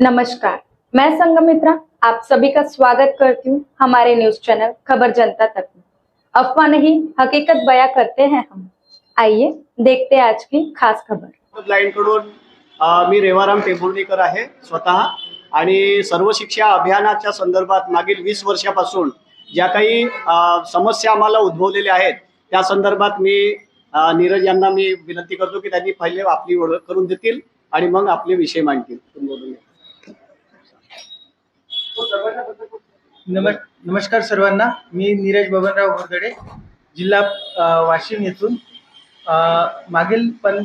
नमस्कार. मैं संगमित्रा आप सभी का स्वागत करती हूँ हमारे न्यूज चैनल खबर जनता तक में। अफवाह नहीं हकीकत बयां करते हैं हम। आइए देखते हैं आज की खास खबर। ब्लाइंडकडून मी रेवाराम टेंभुर्णीकर आहे स्वतः. आणि सर्व शिक्षा अभियानाच्या संदर्भात मागील वीस वर्षापासून ज्या काही समस्या आम्हाला उद्भवलेल्या आहेत त्या संदर्भात मी नीरज यांना मी विनंती करतो की त्यांनी पहिले आपली ओळख करून देतील आणि मग आपले विषय मांडतील. नम नमस्कार सर्वांना. मी नीरज बबनराव घोरगडे जिल्हा वाशिम येथून. मागील पण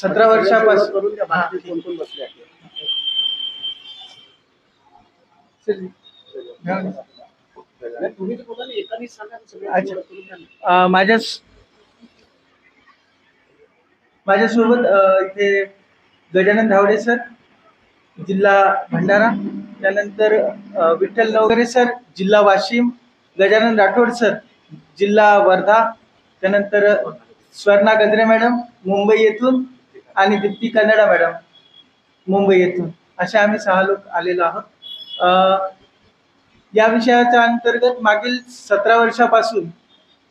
सतरा वर्षापासून अच्छा. माझ्या माझ्यासोबत इथे गजानन धावडे सर जिल्हा भंडारा. त्यानंतर विठ्ठल नवगरे सर जिल्हा वाशिम गजानन राठोड सर जिल्हा वर्धा त्यानंतर स्वर्णा गजरे मॅडम मुंबई येथून आणि दीप्ती कन्नडा मॅडम मुंबई येथून. असे आम्ही सहा लोक आलेलो आहोत. या विषयाच्या अंतर्गत मागील सतरा वर्षापासून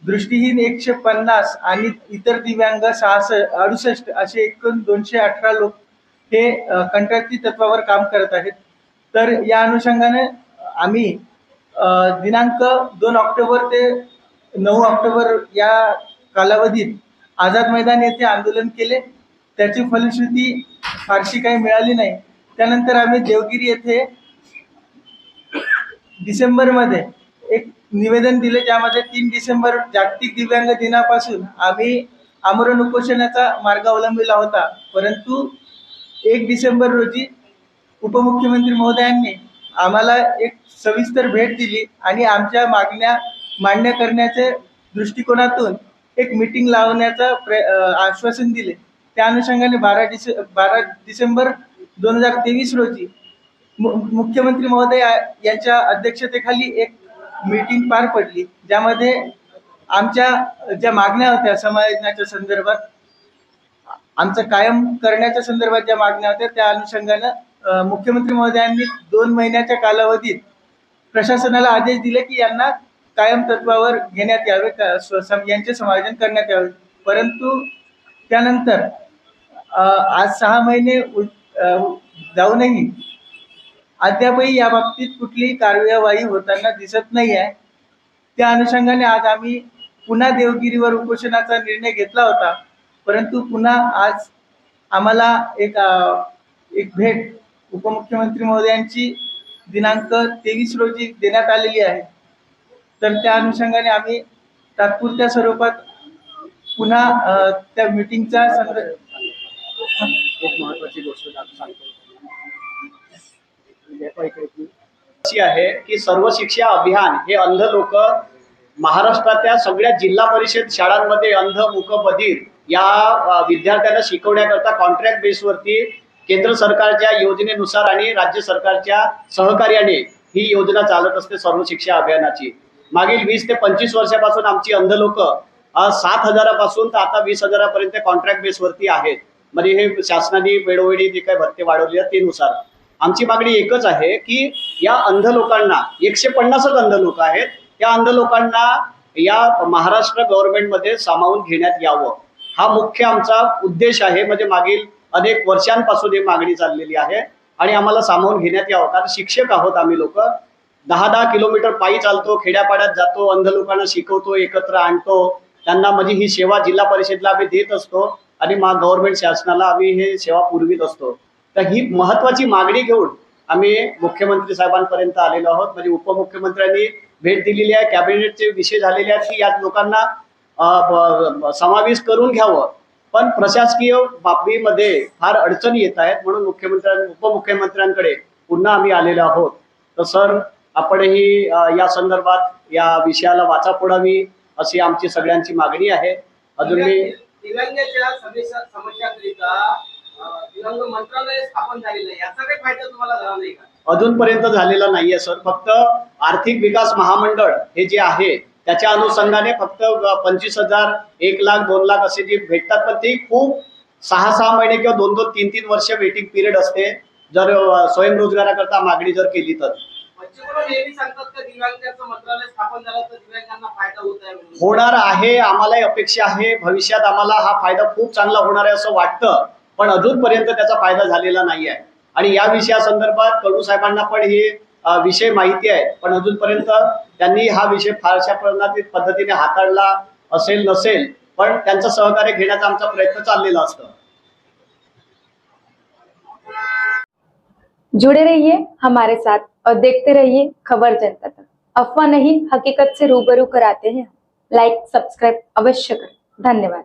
दृष्टीहीन एकशे पन्नास आणि इतर दिव्यांग सहासष्ट अडुसष्ट असे एकूण दोनशे अठरा लोक हे कंत्राटी तत्वावर काम करत आहेत. तर या अनुषंगाने आम्ही दिनांक दोन ऑक्टोबर ते नऊ ऑक्टोबर या कालावधीत आझाद मैदान येथे आंदोलन केले. त्याची फलश्रुती फारशी काही मिळाली नाही. त्यानंतर आम्ही देवगिरी येथे डिसेंबरमध्ये एक निवेदन दिले ज्यामध्ये तीन डिसेंबर जागतिक दिव्यांग दिनापासून आम्ही आमरण उपोषणाचा मार्ग अवलंबिला होता. परंतु एक डिसेंबर रोजी उपमुख्यमंत्री महोदयांनी आम्हाला एक सविस्तर भेट दिली आणि आमच्या मागण्या मान्य करण्याच्या दृष्टिकोनातून एक मीटिंग लावण्याचा प्र आश्वासन दिले. त्या अनुषंगाने बारा डिसे बारा डिसेंबर दोन हजार तेवीस रोजी मु- मुख्यमंत्री महोदय यांच्या अध्यक्षतेखाली एक मीटिंग पार पडली. ज्यामध्ये आमच्या ज्या मागण्या होत्या समायोजनाच्या संदर्भात आमचं कायम करण्याच्या संदर्भात ज्या मागण्या होत्या त्या अनुषंगानं मुख्यमंत्री महोदयांनी दोन महिन्याच्या कालावधीत प्रशासनाला आदेश दिले की यांना कायम तत्वावर घेण्यात यावे का- स्व- सम- यांचे समायोजन करण्यात यावे. परंतु त्यानंतर आज सहा महिने जाऊनही अद्यापही या बाबतीत कुठलीही कार्यवाही होताना दिसत नाही आहे त्या अनुषंगाने आज आम्ही पुन्हा देवगिरीवर उपोषणाचा निर्णय घेतला होता. परंतु पुन्हा आज आम्हाला एक एक भेट उपमुख्यमंत्री महोदयांची दिनांक तेवीस रोजी देण्यात आलेली आहे. तर त्या अनुषंगाने आम्ही तात्पुरत्या स्वरूपात पुन्हा त्या मीटिंगचा संदर्भ महत्वाची गोष्ट सांगतो. म्हणजे अशी आहे की सर्व शिक्षा अभियान हे अंध लोक महाराष्ट्रातल्या सगळ्या जिल्हा परिषद शाळांमध्ये अंध मूक बधीर या विद्यार्थ्यांना शिकवण्याकरता कॉन्ट्रॅक्ट बेसवरती केंद्र सरकारच्या योजनेनुसार आणि राज्य सरकारच्या सहकार्याने ही योजना चालत असते सर्व शिक्षा अभियानाची. मागील वीस ते पंचवीस वर्षापासून आमची अंध लोक सात हजारापासून तर आता वीस हजारापर्यंत कॉन्ट्रॅक्ट बेसवरती आहेत. म्हणजे हे शासनाने वेळोवेळी जे काही भत्ते वाढवले आहेत तेनुसार. आमची मागणी एकच आहे की या अंध लोकांना एकशे पन्नासच अंध लोक आहेत या अंध लोकांना या महाराष्ट्र गव्हर्नमेंटमध्ये सामावून घेण्यात यावं. हा मुख्य आमचा उद्देश आहे. म्हणजे मागील अनेक वर्षांपासून ही मागणी चाललेली आहे आणि आम्हाला सामावून घेण्यात यावं. कारण शिक्षक आहोत आम्ही लोक. दहा दहा किलोमीटर पायी चालतो खेड्यापाड्यात जातो अंध लोकांना शिकवतो एकत्र आणतो. त्यांना म्हणजे ही सेवा जिल्हा परिषदला आम्ही देत असतो आणि मा गव्हर्नमेंट शासनाला आम्ही हे सेवा पुरवित असतो. तर ही महत्वाची मागणी घेऊन आम्ही मुख्यमंत्री साहेबांपर्यंत आलेलो आहोत. म्हणजे उपमुख्यमंत्र्यांनी भेट दिलेली आहे कॅबिनेटचे विषय झालेले आहेत की यात लोकांना समावेश करून घ्यावं. पण प्रशासकीय बाबीमध्ये फार अडचणी येत आहेत. म्हणून मुख्यमंत्र्यां उपमुख्यमंत्र्यांकडे पुन्हा आम्ही आलेलो आहोत. तर सर आपणही या संदर्भात या विषयाला वाचा फोडावी अशी आमची सगळ्यांची मागणी आहे. अजून मी दिव्यांगाच्या समस्या समस्याकरिता अं, दिव्यांग मंत्रालय स्थापन झालेलं आहे. याचा काही फायदा तुम्हाला झाला नाही का? अजूनपर्यंत झालेला नाहीये सर. फक्त आर्थिक विकास महामंडळ हे जे आहे त्याच्या अनुषंगाने फक्त पंचवीस हजार एक लाख दोन लाख असे जे भेटतात पण ते खूप सहा सहा महिने किंवा दोन दोन तीन तीन वर्ष वेटिंग पिरियड असते. जर स्वयंरोजगाराकरता मागणी जर केली तर. बच्चूकडून नेहमी सांगतात का दिव्यांगाचं मंत्रालय स्थापन झालं तर दिव्यांगांना फायदा होत आहे म्हणून? होणार आहे आम्हालाही अपेक्षा आहे. भविष्यात आम्हाला हा फायदा खूप चांगला होणार आहे असं वाटतं. पण अजूनपर्यंत त्याचा फायदा झालेला नाही आहे आणि या विषयासंदर्भात कडू साहेबांना पण हे विषय माहिती आहे पण अजूनपर्यंत त्यांनी हा विषय फारशा प्रमाणात पद्धतीने हाताळला असेल नसेल पण त्यांचं सहकार्य घेण्याचा आमचा प्रयत्न चाललेला असतो. जुड़े रहिए हमारे साथ और देखते रहिए खबर जनता तक. अफवाह नहीं हकीकत से रूबरू कराते हैं लाइक सब्सक्राइब अवश्य करें. धन्यवाद.